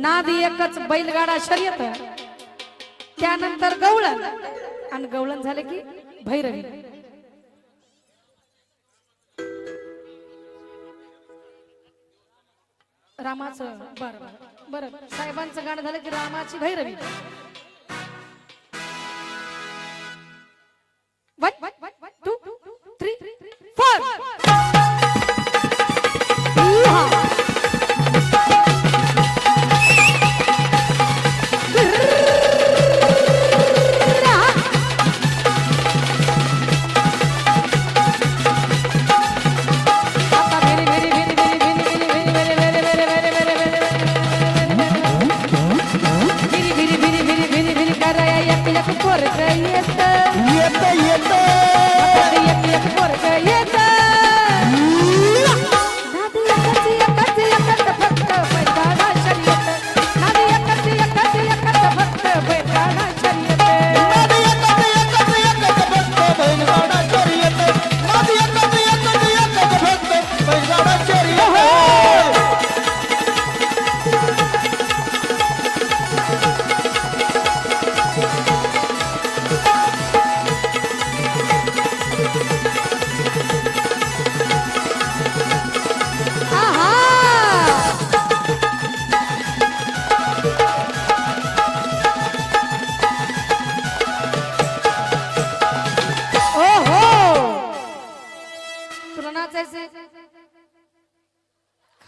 नाद एकच बैलगाडा शर्यत. त्यानंतर गवळण. आणि गवळण झालं की भैरवी. रामाचं बरं बरं. बरं. साहेबांचं गाणं झालं की रामाची भैरवी.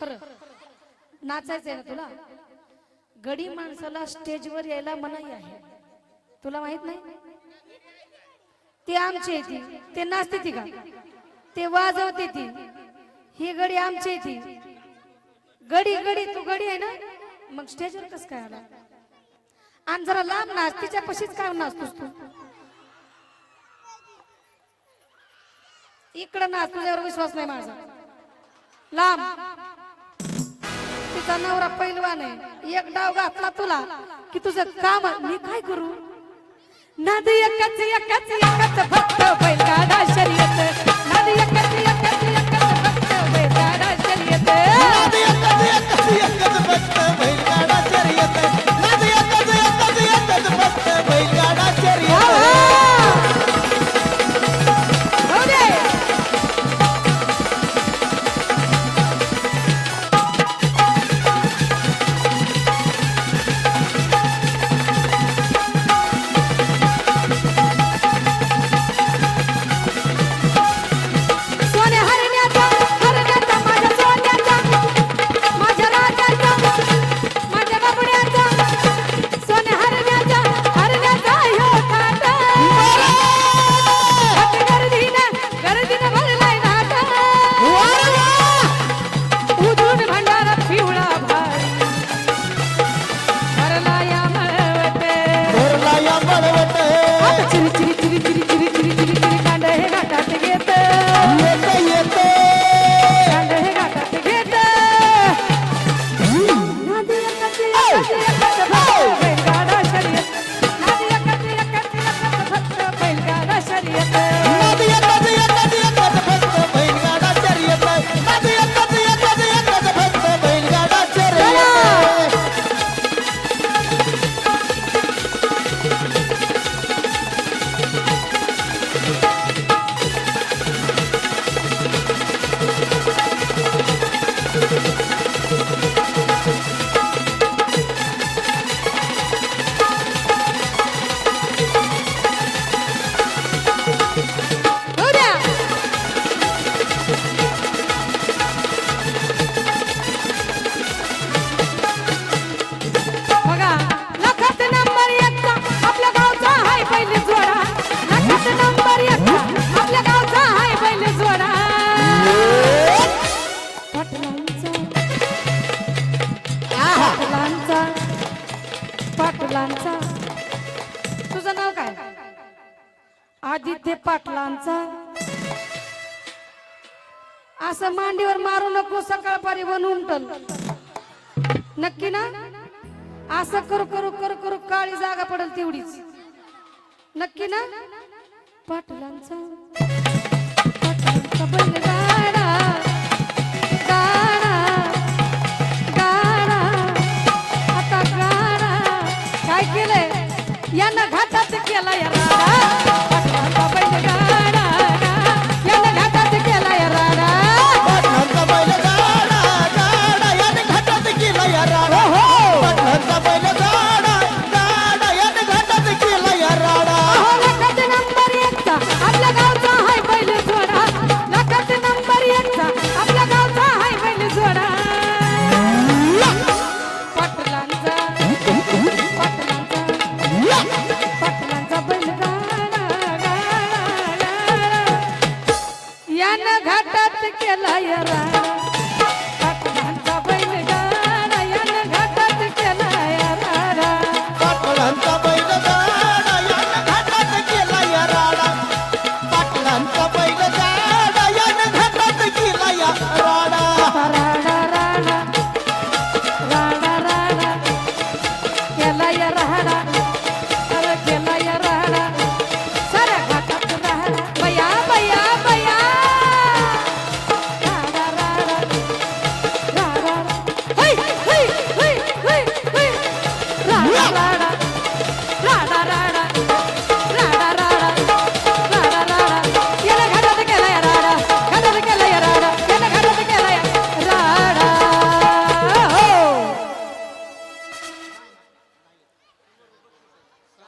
खरं. नाचायचंय ना तुला? गडी माणसाला स्टेजवर यायला मनाई आहे. तुला माहीत नाही? ती आमची ती. ते नाचते ती का? ते वाजवते ती. ही गडी आमची ती. गडी गडी तू गडी आहे ना? मग स्टेजवर कस काय आला? आणि जरा लांब नाच तिच्या पशीच काय नाचतोस तू? इकडं नाच तुझ्यावर विश्वास नाही माझा. लांब. तिचा नवरा पैलवान आहे. एक डाव घातला तुला की तुझं काम मी काय करू? नाद एकच एकच एकच फक्त बैलगाडा शर्यत. पाटलांचा. तुझं नाव काय? आदित्य पाटलांचा. असं मांडीवर मारू नको सकाळपारी बनवून टल नक्की ना? असं करू करू करू करू काळी जागा पडेल तेवढीच. नक्की ना? पाटलांचा. गाडा